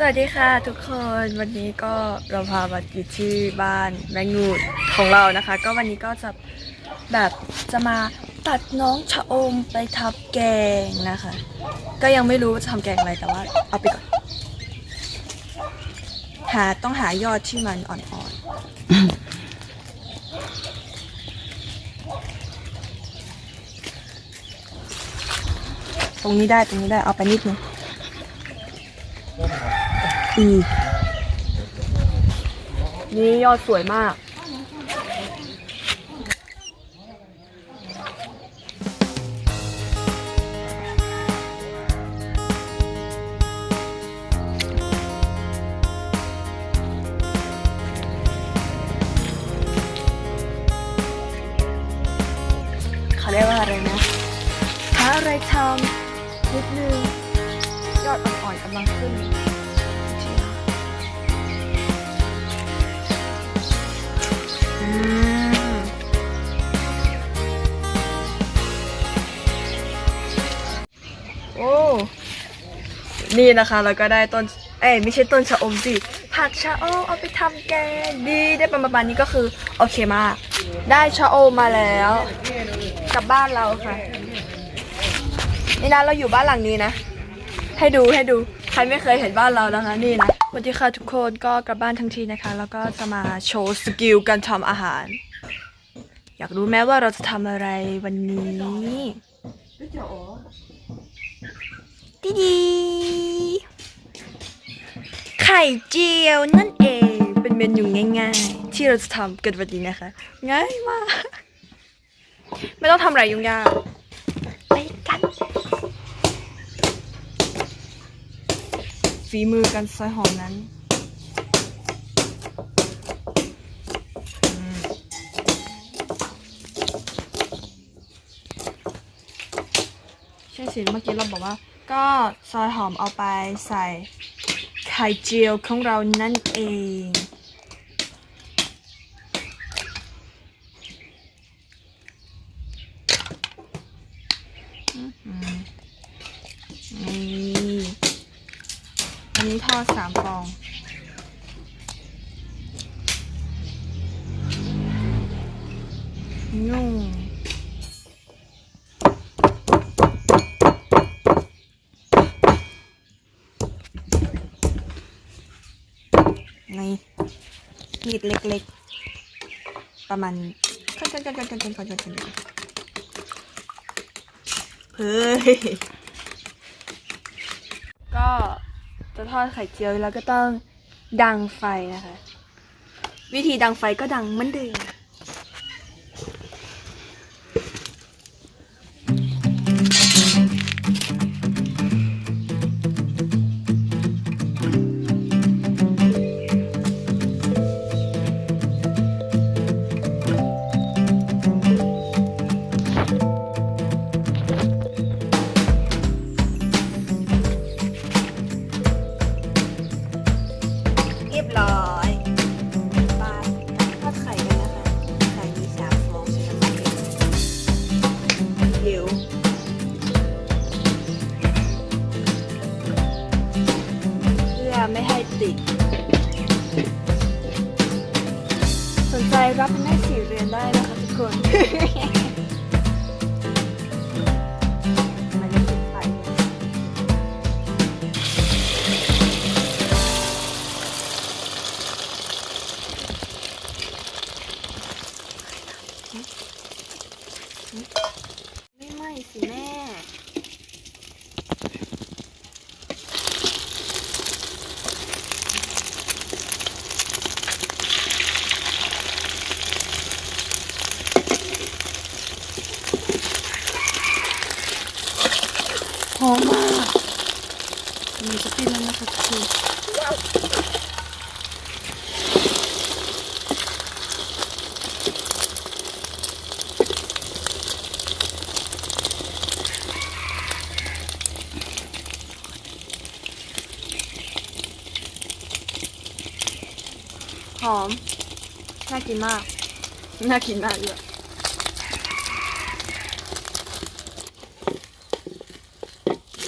สวัสดีค่ะทุกคนวันนี้ก็เราพามาอยู่ที่บ้านแมงูดของเรานะคะ ก็วันนี้ก็จะแบบจะมาตัดน้องชะอมไปทำแกงนะคะ ก็ยังไม่รู้ว่าจะทำแกงอะไรแต่ว่าเอาไปก่อน หาต้องหายอดที่มันอ่อนๆ ตรงนี้ได้ตรงนี้ได้เอาไปนิดนึง อีนี่ยอดสวยมาก เขาเรียกว่าอะไรนะหาอะไรทำนิดนึง ยอดอ่อนๆกำลังขึ้น นี่นะคะเราก็ได้ต้น เอ้ยไม่ใช่ต้นชะอมสิผักชะอมเอาไปทำแกงดีได้ประมาณนี้ก็คือโอเคมาก ได้ชะอมมาแล้วกลับบ้านเราค่ะ นี่นะเราอยู่บ้านหลังนี้นะ ให้ดูให้ดูใครไม่เคยเห็นบ้านเรานะคะนี่นะสวัสดีค่ะทุกคนก็กลับบ้านทั้งทีนะคะ แล้วก็จะมาโชว์สกิลการทำอาหาร อยากรู้ไหมว่าเราจะทำอะไรวันนี้ดีดี ไข่เจียวนั่นเอง เป็นเมนูง่ายๆ ที่เราจะทำกันวันนี้นะคะ ง่ายมาก ไม่ต้องทำอะไรยุ่งยากไปกันฝีมือการซอยหอมนั้นใช่สิเมื่อกี้เราบอกว่า ก็ซอยหอมเอาไปใส่ ข่เจียวของเรานั่นเอง นี่อันนี้ทอดสามฟอง นุ่ม ในมีดเล็กๆ ประมาณนี้ค่อนๆๆๆๆๆๆเฮ้ย ก็จะทอดไข่เจียวแล้วก็ต้องดังไฟนะคะ วิธีดังไฟก็ดังเหมือนเดิม นใจรับเป็นแม่สีเรียนได้นะคะทุกคนมันจะติดไฟเนี่ยไม่ไหม้สิแม่ หอมมาก มันจะเป็นแล้วนะคะทุกคนหอม น่ากินมาก น่ากินมากเลย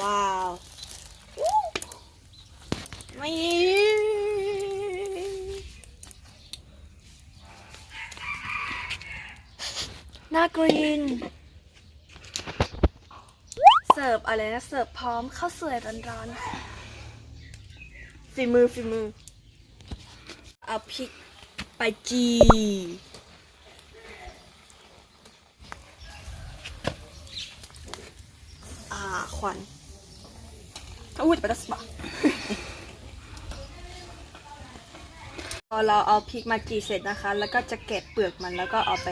ว้าว ไม่น่ากรีน เสิร์ฟอะไรนะ เสิร์ฟพร้อมข้าวสวยร้อนๆฝีมือฝีมือ เอาพริกไปจีอ่าควันอุ้ยไปรัสบะ พอ เราเอาพริกมาจีเสร็จนะคะ แล้วก็จะแกะเปลือกมันแล้วก็เอาไป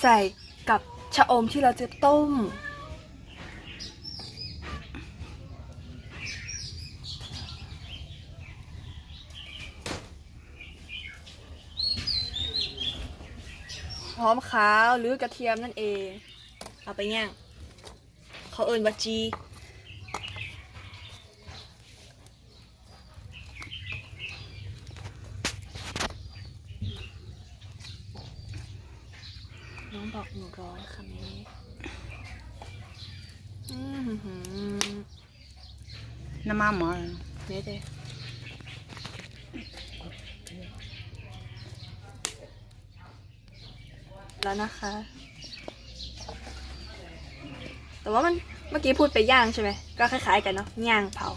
ใส่กับชะอมที่เราจะต้ม หอมขาวหรือกระเทียมนั่นเอง เอาไปย่างเขาเอิญว่าจี น้องบอกหนึ่งร้อยค่ะแม่อืมหืม น้ำมันหมอเด็ดเลยแล้วนะคะ แต่ว่ามันเมื่อกี้พูดไปย่างใช่ไหม ก็คล้ายๆกันเนาะ ย่างเผา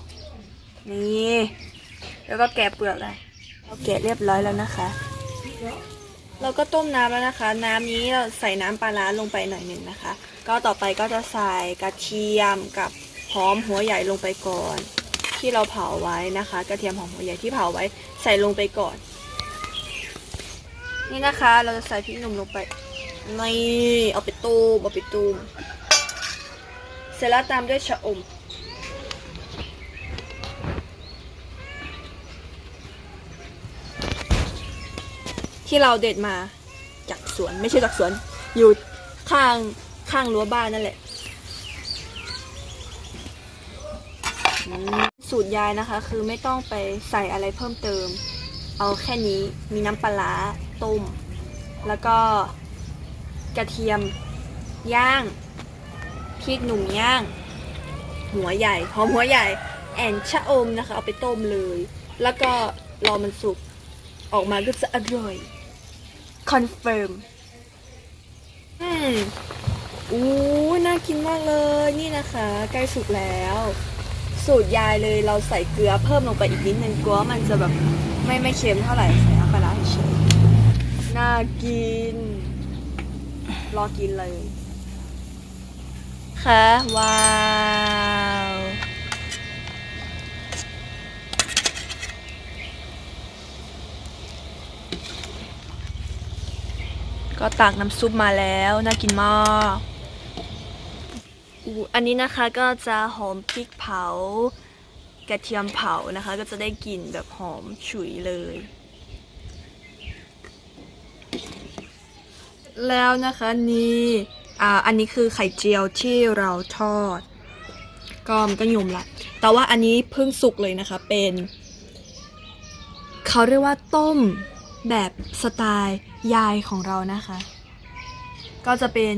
นี่ แล้วก็แกะเปลือกเลยเราแกะเรียบร้อยแล้วนะคะ เราก็ต้มน้ำแล้วนะคะ น้ำนี้เราใส่น้ำปลาร้าลงไปหน่อยหนึ่งนะคะ ก็ต่อไปก็จะใส่กระเทียมกับหอมหัวใหญ่ลงไปก่อน ที่เราเผาไว้นะคะ กระเทียมหอมหัวใหญ่ที่เผาไว้ใส่ลงไปก่อน นี่นะคะเราจะใส่พริกหนุ่มลงไปนี่เอาไปตูมเอาไปตูมเสร็จแล้วตามด้วยชะอม ที่เราเด็ดมาจากสวนไม่ใช่จากสวน อยู่ข้างข้างรั้วบ้านนั่นแหละ สูตรยายนะคะ คือไม่ต้องไปใส่อะไรเพิ่มเติม เอาแค่นี้มีน้ำปลาร้าต้ม แล้วก็กระเทียมย่างพริกหนุ่มย่าง หัวใหญ่หอมหัวใหญ่ แอนชะอมนะคะ เอาไปต้มเลย แล้วก็รอมันสุกออกมาก็จะอร่อย คอนเฟิร์มอืมอู้น่ากินมากเลย นี่นะคะใกล้สุกแล้ว สูตรยายเลยเราใส่เกลือเพิ่มลงไปอีกนิดนึงกลัวว่ามันจะแบบไม่ไม่เค็มเท่าไหร่ใส่น้ำปลาร้าเฉยน่ากิน รอกินเลย ค่ะว้าว ก็ตักน้ำซุปมาแล้วน่ากินมากอูอันนี้นะคะก็จะหอมพริกเผากระเทียมเผานะคะ ก็จะได้กลิ่นแบบหอมฉุยเลย แล้วนะคะนี่อ่าอันนี้คือไข่เจียวที่เราทอด ก็มันก็ยุ่มละ แต่ว่าอันนี้เพิ่งสุกเลยนะคะเป็น เขาเรียกว่าต้มแบบสไตล์ ยายของเรานะคะ ก็จะเป็น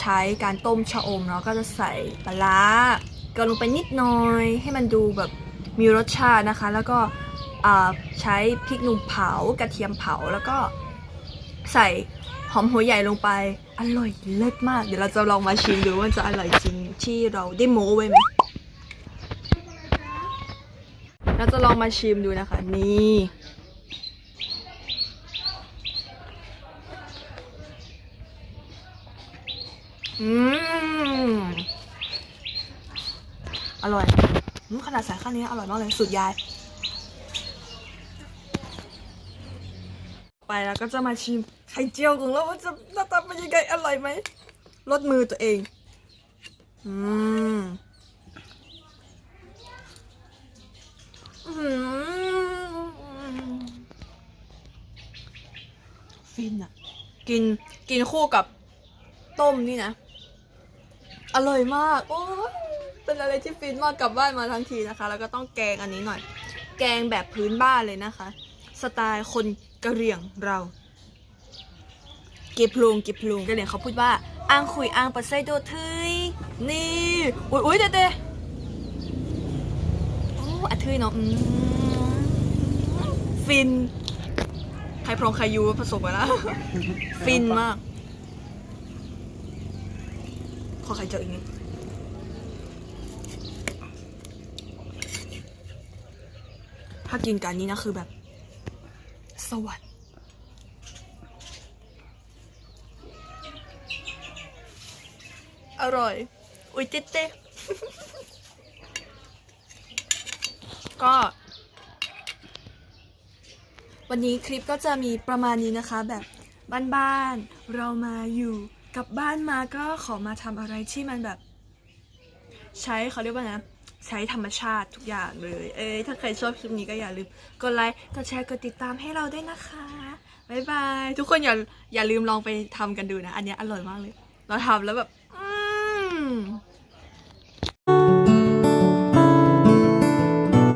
ใช้การต้มชะอมเนาะก็จะใส่ปลาร้าเกลือลงไปนิดหน่อย ให้มันดูแบบมีรสชาตินะคะ แล้วก็ใช้พริกหนุ่มเผากระเทียมเผาแล้วก็ใส่หอมหัวใหญ่ลงไป อร่อยเลิศมาก เดี๋ยวเราจะลองมาชิมดูว่าจะอร่อยจริงที่เราได้โม้ไว้ไหมเราจะลองมาชิมดูนะคะ นี่ อืมอร่อยขนาดใส่ข้าวนี้อร่อยมากเลยสุดยายไปแล้วก็จะมาชิมไข่เจียวของเราว่าจะหน้าตาเป็นยังไงอร่อยไหมรสมือตัวเอง อืมอื้อหือฟินอะกินกินคู่กับต้มนี่นะ อร่อยมาก โอ้เป็นอะไรที่ฟินมากกลับบ้านมาทั้งทีนะคะ แล้วก็ต้องแกงอันนี้หน่อย แกงแบบพื้นบ้านเลยนะคะ สไตล์คนกะเหรี่ยงเราเก็บพลุงเก็บพลุงกะเหรี่ยงเขาพูดว่าอ้างคุยอ้างปัสไซโดเทยนี่อุ้ยอุ้ยเด็ดๆโอ้อัดทื่อเนาะฟินไข่พรองไข่ยูผสมกันแล้ว ฟินมาก ข อไข่เจียวอีกนิดถ้ากินกันนี้นะคือแบบ สวรรค์อร่อย อุ้ยเจ๊เจ๊ก็ วันนี้คลิปก็จะมีประมาณนี้นะคะ แบบบ้านๆ เรามาอยู่ กลับบ้านมาก็ขอมาทำอะไรที่มันแบบ ใช้เขาเรียกว่านะใช้ธรรมชาติทุกอย่างเลย เอ้ยถ้าใครชอบคลิปนี้ก็อย่าลืมกดไลค์กดแชร์กดติดตามให้เราด้วยนะคะบ๊ายบาย ทุกคนอย่าอย่าลืมลองไปทำกันดูนะ อันนี้อร่อยมากเลย เราทำแล้วแบบ